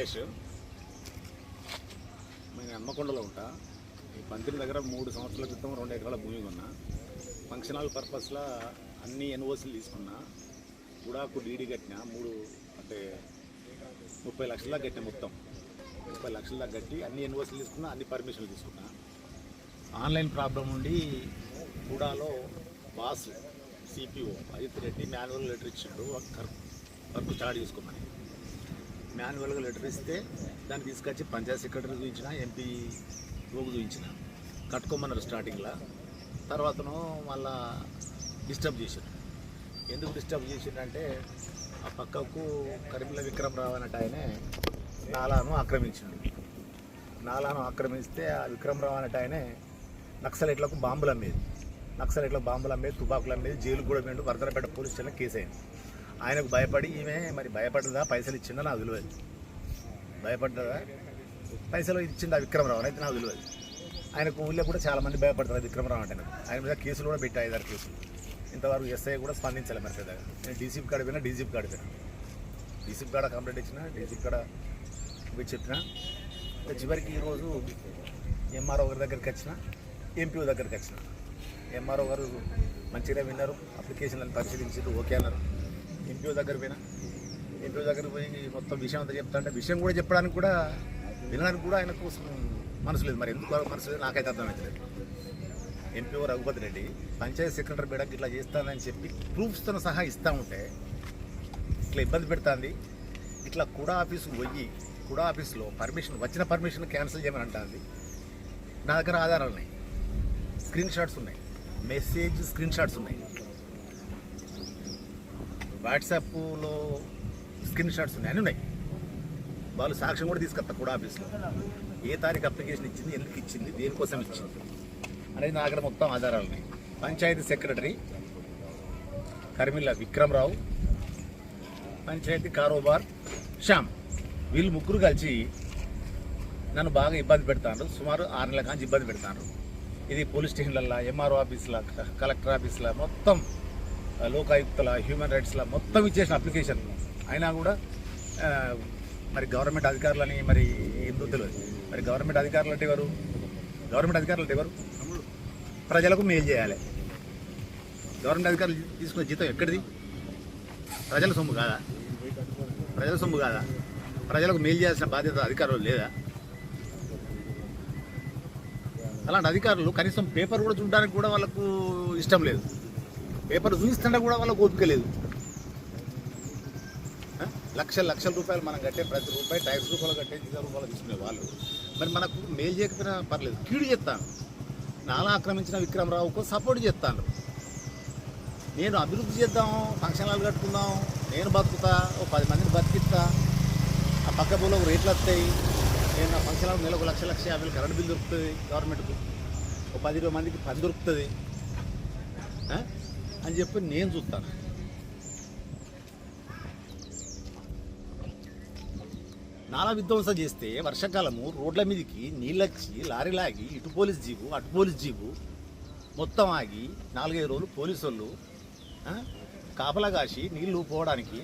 రమేష్ నేను అమ్మకొండలో ఉంటా. ఈ పంతిరి దగ్గర మూడు సంవత్సరాల క్రితం రెండు ఎకరాల భూమి కొన్నా. ఫంక్షన్ హాల్ పర్పస్లో అన్ని ఎన్ఓసీలు తీసుకున్నా. గుడాకు డీడీ కట్టిన మూడు అంటే ముప్పై లక్షల కట్టిన మొత్తం. ముప్పై లక్షల కట్టి అన్ని ఎన్ఓసీలు తీసుకున్నా అన్ని పర్మిషన్లు తీసుకున్నా. ఆన్లైన్ ప్రాబ్లం ఉండి గుడాలో boss CPO Ajith Reddy manual letter ఇచ్చాడు. వర్క్ చార్జ్ తీసుకోమని మాన్యువల్గా లెటర్ ఇస్తే దాన్ని తీసుకొచ్చి పంచాయత్ సెక్రటరీ చూపించిన ఎంపీ రోగు చూపించిన కట్టుకోమన్నారు స్టార్టింగ్లో. తర్వాతను మళ్ళా డిస్టర్బ్ చేశారు. ఎందుకు డిస్టర్బ్ చేసిండంటే ఆ పక్కకు కరిమిల విక్రమరావు అన్నట్టు ఆయనే నాలాను ఆక్రమించిండు నాలాను ఆక్రమిస్తే ఆ విక్రమరావు అన్నట్టు ఆయనే నక్సలైట్లకు బాంబులు అమ్మేది. నక్సలైట్లకు బాంబులు అమ్మేది తుపాకులు అమ్మేది జైలు కూడా పోయిండు వరదలపేట పోలీస్ స్టేషన్లో కేసు అయింది ఆయనకు భయపడి ఈమె మరి భయపడ్డదా? పైసలు ఇచ్చిందా? నాకు తెలియదు. భయపడ్డదా? పైసలు ఇచ్చిండు విక్రమరావు? అయితే నాకు తెలియదు. ఆయనకు ఊళ్ళో కూడా చాలా మంది భయపడతారు విక్రమరావు అంటే. ఆయన మీద కేసులు కూడా పెట్టాయి ఐదారు కేసులు. ఇంతవరకు ఎస్ఐ కూడా స్పందించాలి మరి పెద్దగా. నేను డీసీపీ కాడ పోయినా డీసీపీ కాడ పోయినా. డీసీపీ కాడ కంప్లైంట్ ఇచ్చిన డీసీపీ కాడ పోయి చెప్పిన చివరికి ఈరోజు ఎంఆర్ఓ గారి దగ్గరికి వచ్చిన ఎంపీఓ దగ్గరికి వచ్చిన. ఎంఆర్ఓ గారు మంచిగా విన్నారు. అప్లికేషన్లను పరిశీలించారు ఓకే అన్నారు. ఎన్జిఓ దగ్గర పోయినా. ఎంపీఓ దగ్గర పోయి మొత్తం విషయం అంతా చెప్తా అంటే విషయం కూడా చెప్పడానికి కూడా వినడానికి కూడా ఆయనకు మనసు లేదు. మరి ఎందుకు మనసు లేదు? నాకైతే అర్థమవుతలేదు ఎన్పిఓ రఘుపతి రెడ్డి పంచాయతీ సెక్రటరీ బేడకి ఇట్లా చేస్తానని చెప్పి ప్రూఫ్స్తో సహా ఇస్తూ ఉంటే ఇట్లా ఇబ్బంది పెడుతుంది. ఇట్లా కూడా ఆఫీసుకు పోయి కూడా ఆఫీస్లో పర్మిషన్ వచ్చిన పర్మిషన్ క్యాన్సిల్ చేయమని అంటుంది. నా దగ్గర ఆధారాలు ఉన్నాయి. స్క్రీన్ షాట్స్ ఉన్నాయి. మెసేజ్ స్క్రీన్ షాట్స్ ఉన్నాయి. వాట్సాప్లో స్క్రీన్ షాట్స్ ఉన్నాయి అన్నీ ఉన్నాయి. వాళ్ళు సాక్ష్యం కూడా తీసుకొస్తా కూడా ఆఫీస్లో. ఏ తారీఖు అప్లికేషన్ ఇచ్చింది ఎందుకు ఇచ్చింది దేనికోసం ఇచ్చింది అనేది నా దగ్గర మొత్తం ఆధారాలు ఉన్నాయి. పంచాయతీ సెక్రటరీ కర్మిల్ల విక్రమరావు పంచాయతీ కారోబార్ శ్యామ్. వీళ్ళు ముగ్గురు కలిసి నన్ను బాగా ఇబ్బంది పెడతాను సుమారు ఆరు నెలల కాంచి ఇబ్బంది పెడతాను ఇది పోలీస్ స్టేషన్లల్లో ఎంఆర్ఓ ఆఫీసుల కలెక్టర్ ఆఫీసుల మొత్తం లోకాయుక్తల హ్యూమన్ రైట్స్ల మొత్తం ఇచ్చేసిన అప్లికేషన్ అయినా కూడా మరి గవర్నమెంట్ అధికారులని మరి ఎందుకు తెలియదు? మరి గవర్నమెంట్ అధికారులు అంటే ఎవరు? గవర్నమెంట్ అధికారులు అంటే ఎవరు? ప్రజలకు మేలు చేయాలి. గవర్నమెంట్ అధికారులు తీసుకునే జీతం ఎక్కడిది? ప్రజల సొమ్ము కాదా? ప్రజల సొమ్ము కాదా? ప్రజలకు మేలు చేయాల్సిన బాధ్యత అధికారులు లేదా? అలాంటి అధికారులు కనీసం పేపర్ కూడా చూడడానికి కూడా వాళ్ళకు ఇష్టం లేదు. పేపర్ చూపిస్తుంటే కూడా వాళ్ళకు ఓపిక లేదు. లక్షల లక్షల రూపాయలు మనం కట్టే ప్రతి రూపాయి ట్యాక్స్ రూపాయలు కట్టే జీతాల రూపాయలు తీసుకునే వాళ్ళు. మరి మనకు మేలు చేయకపోయినా పర్లేదు. కీడు చేస్తాను. నాలా ఆక్రమించిన విక్రమరావుకు సపోర్ట్ చేస్తాను. నేను అభివృద్ధి చేద్దాం ఫంక్షన్ హాల్ కట్టుకుందాం నేను బతుకుతా ఓ పది మందిని బతికిస్తా. ఆ పక్క పూలకు రేట్లు వస్తాయి. నేను ఆ ఫంక్షన్ హాల్ నెలకు లక్ష లక్ష యాభై కరెంట్ బిల్ దొరుకుతుంది గవర్నమెంట్కు. ఓ పది ఇరవై మందికి పని దొరుకుతుంది. అని చెప్పి నేను చూస్తాను. నాలా విధ్వంసం చేస్తే వర్షాకాలము రోడ్ల మీదకి నీళ్ళు వచ్చి లారీ లాగి ఇటు పోలీస్ జీపు అటు పోలీస్ జీపు మొత్తం ఆగి నాలుగైదు రోజులు పోలీసు వాళ్ళు కాపలా కాసి నీళ్ళు పోవడానికి